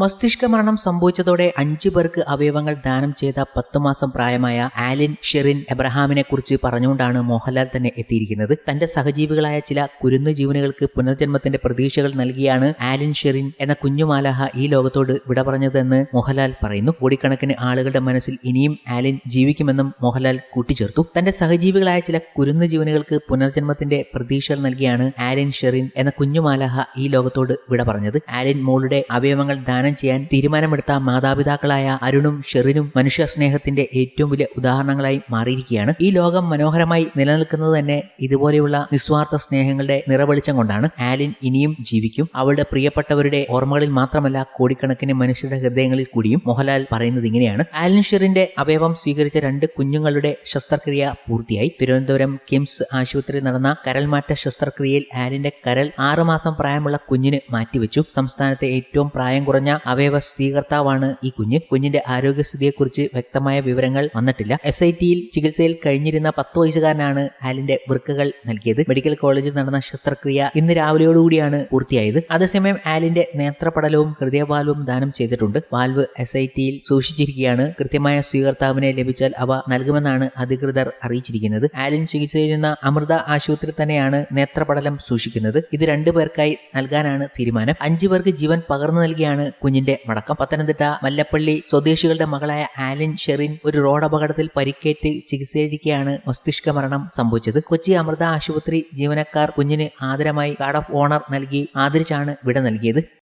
മസ്തിഷ്ക മരണം സംഭവിച്ചതോടെ അഞ്ചു പേർക്ക് അവയവങ്ങൾ ദാനം ചെയ്ത പത്തു മാസം പ്രായമായ ആലിൻ ഷെറിൻ എബ്രഹാമിനെ കുറിച്ച് പറഞ്ഞുകൊണ്ടാണ് മോഹൻലാൽ തന്നെ എത്തിയിരിക്കുന്നത്. തന്റെ സഹജീവികളായ ചില കുരുന്ന് ജീവനുകൾക്ക് പുനർജന്മത്തിന്റെ പ്രതീക്ഷകൾ നൽകിയാണ് ആലിൻ ഷെറിൻ എന്ന കുഞ്ഞുമാലാഹ ഈ ലോകത്തോട് വിട പറഞ്ഞതെന്ന് മോഹൻലാൽ പറയുന്നു. കോടിക്കണക്കിന് ആളുകളുടെ മനസ്സിൽ ഇനിയും ആലിൻ ജീവിക്കുമെന്നും മോഹൻലാൽ കൂട്ടിച്ചേർത്തു. തന്റെ സഹജീവികളായ ചില കുരുന്ന് ജീവനുകൾക്ക് പുനർജന്മത്തിന്റെ പ്രതീക്ഷകൾ നൽകിയാണ് ആലിൻ ഷെറിൻ എന്ന കുഞ്ഞുമാലാഹ ഈ ലോകത്തോട് വിട പറഞ്ഞത്. ആലിൻ മോളുടെ അവയവങ്ങൾ ദാനം ചെയ്യാൻ തീരുമാനമെടുത്ത മാതാപിതാക്കളായ അരുണും ഷെറിനും മനുഷ്യ സ്നേഹത്തിന്റെ ഏറ്റവും വലിയ ഉദാഹരണങ്ങളായി മാറിയിരിക്കുകയാണ്. ഈ ലോകം മനോഹരമായി നിലനിൽക്കുന്നത് തന്നെ ഇതുപോലെയുള്ള നിസ്വാർത്ഥ സ്നേഹങ്ങളുടെ നിറവെളിച്ചം കൊണ്ടാണ്. ആലിൻ ഇനിയും ജീവിക്കും. അവളുടെ പ്രിയപ്പെട്ടവരുടെ ഓർമ്മകളിൽ മാത്രമല്ല കോടിക്കണക്കിന് മനുഷ്യരുടെ ഹൃദയങ്ങളിൽ കൂടിയും മോഹൻലാൽ പറയുന്നത് ഇങ്ങനെയാണ്. ആലിൻ ഷെറിന്റെ അവയവം സ്വീകരിച്ച രണ്ട് കുഞ്ഞുങ്ങളുടെ ശസ്ത്രക്രിയ പൂർത്തിയായി. തിരുവനന്തപുരം കിംസ് ആശുപത്രിയിൽ നടന്ന കരൽമാറ്റ ശസ്ത്രക്രിയയിൽ ആലിന്റെ കരൽ ആറുമാസം പ്രായമുള്ള കുഞ്ഞിന് മാറ്റിവെച്ചു. സംസ്ഥാനത്തെ ഏറ്റവും പ്രായം കുറഞ്ഞ അവയവ സ്വീകർത്താവാണ് ഈ കുഞ്ഞ്. കുഞ്ഞിന്റെ ആരോഗ്യസ്ഥിതിയെക്കുറിച്ച് വ്യക്തമായ വിവരങ്ങൾ വന്നിട്ടില്ല. എസ് ഐ ടിയിൽ ചികിത്സയിൽ കഴിഞ്ഞിരുന്ന പത്ത് വയസ്സുകാരനാണ് ഹാലിന്റെ വൃക്കകൾ നൽകിയത്. മെഡിക്കൽ കോളേജിൽ നടന്ന ശസ്ത്രക്രിയ ഇന്ന് രാവിലെയോടുകൂടിയാണ് പൂർത്തിയായത്. അതേസമയം ആലിന്റെ നേത്രപടലവും ഹൃദയവാൽവും ദാനം ചെയ്തിട്ടുണ്ട്. വാൽവ് എസ് ഐ ടിയിൽ സൂക്ഷിച്ചിരിക്കുകയാണ്. കൃത്യമായ സ്വീകർത്താവിനെ ലഭിച്ചാൽ അവ നൽകുമെന്നാണ് അധികൃതർ അറിയിച്ചിരിക്കുന്നത്. ആലിൻ ചികിത്സയിലിരുന്ന അമൃത ആശുപത്രിയിൽ തന്നെയാണ് നേത്രപടലം സൂക്ഷിക്കുന്നത്. ഇത് രണ്ടു പേർക്കായി നൽകാനാണ് തീരുമാനം. അഞ്ചു പേർക്ക് ജീവൻ പകർന്നു നൽകിയാണ് കുഞ്ഞിന്റെ മടക്കം പത്തനംതിട്ട മല്ലപ്പള്ളി സ്വദേശികളുടെ മകളായ ആലിൻ ഷെറിൻ ഒരു റോഡ് അപകടത്തിൽ പരിക്കേറ്റ് ചികിത്സയിലിരിക്കെയാണ് മസ്തിഷ്ക മരണം സംഭവിച്ചത്. കൊച്ചി അമൃത ആശുപത്രി ജീവനക്കാർ കുഞ്ഞിന് ആദരമായി ഗാർഡ് ഓഫ് ഓണർ നൽകി ആദരിച്ചാണ് വിട നൽകിയത്.